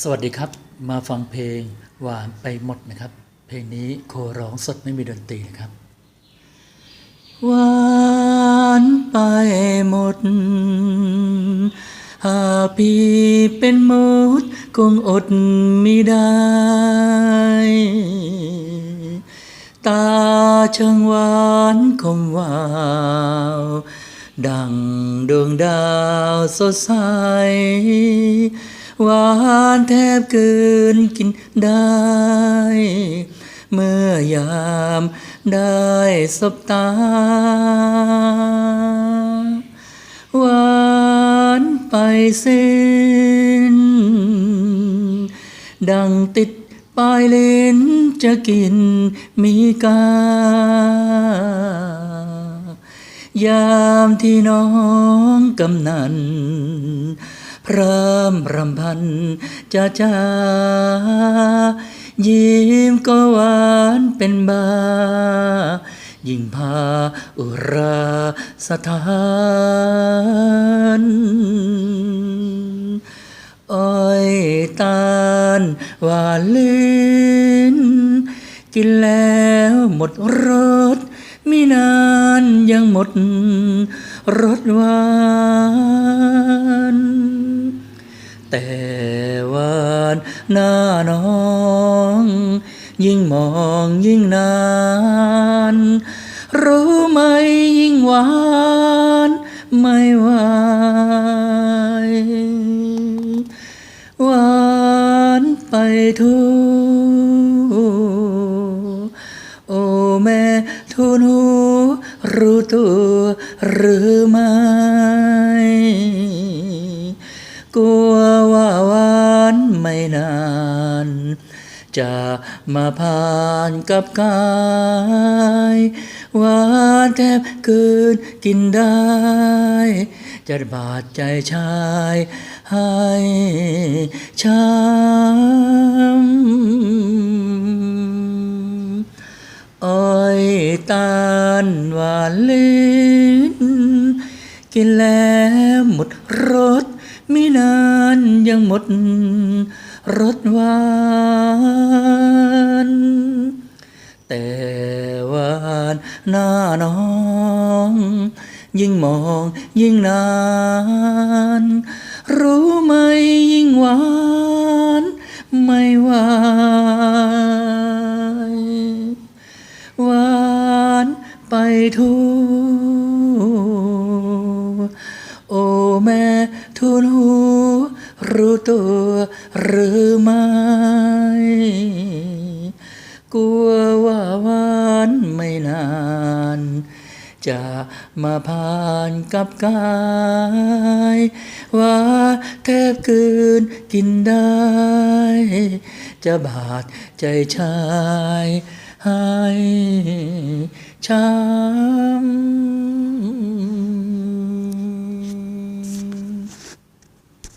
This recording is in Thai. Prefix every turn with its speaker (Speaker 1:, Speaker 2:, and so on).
Speaker 1: สวัสดีครับ มาฟังเพลงหวานไปหมดนะครับ เพลงนี้โคร้องสดไม่มีดนตรีนะครับ หวานไปหมด หากพี่เป็นมดคงอดไม่ได้ ตาช่างหวานคมวาว ดังดวงดาวสดใส หวานแทบเกินกินได้ เมื่อยามได้สบตา หวานไปสิ้น ดังติดปลายเลนจะกินมีกายามที่น้องกำนัน พรำรำพันจะจ้ายิ้มก็หวานเป็นบา ยิ่งพาอุราสถานอ้อยตาลหวานลิ้นกินแล้วหมดรสมีนานยังหมดรสหวาน แต่วานหน้าน้อง ยิ่งมองยิ่งนาน รู้ไหมยิ่งหวาน ไม่ไหวหวานไปทุกโอแม่ทูนหูรู้ตัวหรือไม่ มาผ่านกับกาย หวานแทบเกินกินได้ จะบาดใจชายให้ช้ำอ้อยตาลหวานลิ้นกินแล้วหมดรสไม่นานยังหมดรสหวาน แต่วานหน้าน้อง ยิ่งมองยิ่งนาน รู้ไหมยิ่งหวาน ไม่ไหวหวานไปทุกโอ้แม่ทูลหูรู้ตัวหรือไม่ จะมาผ่านกับกาย ว่าแทบเกินกินได้ จะบาดใจชายให้ชาย